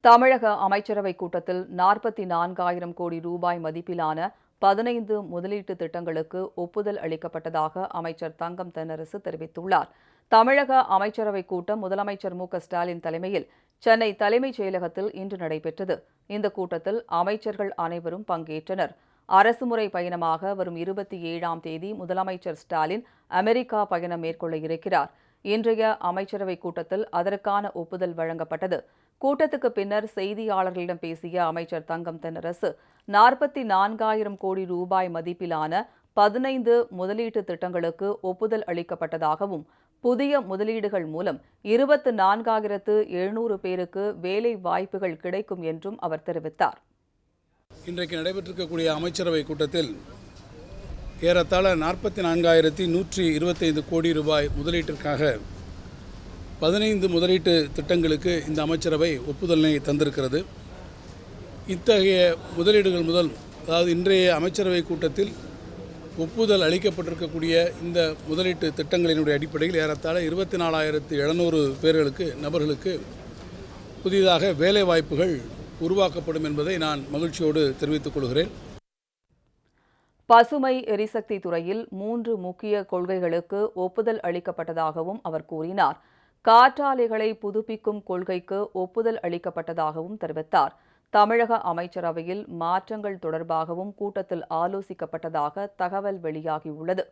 தமிழக அமைச்சரவைக் கூட்டத்தில் நாற்பத்தி நான்காயிரம் கோடி ரூபாய் மதிப்பிலான பதினைந்து முதலீட்டு திட்டங்களுக்கு ஒப்புதல் அளிக்கப்பட்டதாக அமைச்சர் தங்கம் தென்னரசு தெரிவித்துள்ளார். தமிழக அமைச்சரவைக் கூட்டம் முதலமைச்சர் மு ஸ்டாலின் தலைமையில் சென்னை தலைமைச் செயலகத்தில் இன்று நடைபெற்றது. இந்த கூட்டத்தில் அமைச்சர்கள் அனைவரும் பங்கேற்றனர். அரசுமுறை பயணமாக வரும் இருபத்தி ஏழாம் தேதி முதலமைச்சர் ஸ்டாலின் அமெரிக்கா பயணம் மேற்கொள்ள இருக்கிறார். இன்றைய அமைச்சரவைக் கூட்டத்தில் அதற்கான ஒப்புதல் வழங்கப்பட்டது. கூட்டத்துக்கு பின்னர் செய்தியாளர்களிடம் பேசிய அமைச்சர் தங்கம் தென்னரசு நாற்பத்தி நான்காயிரம் கோடி ரூபாய் மதிப்பிலான பதினைந்து முதலீட்டு திட்டங்களுக்கு ஒப்புதல் அளிக்கப்பட்டதாகவும் புதிய முதலீடுகள் மூலம் இருபத்து நான்காயிரத்து எழுநூறு பேருக்கு வேலை வாய்ப்புகள் கிடைக்கும் என்றும் அவர் தெரிவித்தார். இன்றைக்கு நடைபெற்றிருக்கக்கூடிய அமைச்சரவை கூட்டத்தில் ஏறத்தாழ நாற்பத்தி நான்காயிரத்தி நூற்றி இருபத்தைந்து கோடி ரூபாய் முதலீட்டிற்காக பதினைந்து முதலீட்டு திட்டங்களுக்கு இந்த அமைச்சரவை ஒப்புதலினை தந்திருக்கிறது. இத்தகைய முதலீடுகள் முதல் அதாவது இன்றைய அமைச்சரவை கூட்டத்தில் ஒப்புதல் அளிக்கப்பட்டிருக்கக்கூடிய இந்த முதலீட்டு திட்டங்களினுடைய அடிப்படையில் ஏறத்தாழ இருபத்தி நாலாயிரத்து எழுநூறு பேர்களுக்கு நபர்களுக்கு புதிதாக வேலை வாய்ப்புகள் உருவாக்கப்படும் என்பதை நான் மகிழ்ச்சியோடு தெரிவித்துக் கொள்கிறேன். பசுமை எரிசக்தி துறையில் மூன்று முக்கிய கொள்கைகளுக்கு ஒப்புதல் அளிக்கப்பட்டதாகவும் அவர் கூறினார். காற்றாலைகளை புதுப்பிக்கும் கொள்கைக்கு ஒப்புதல் அளிக்கப்பட்டதாகவும் தெரிவித்தார். தமிழக அமைச்சரவையில் மாற்றங்கள் தொடர்பாகவும் கூட்டத்தில் ஆலோசிக்கப்பட்டதாக தகவல் வெளியாகியுள்ளது.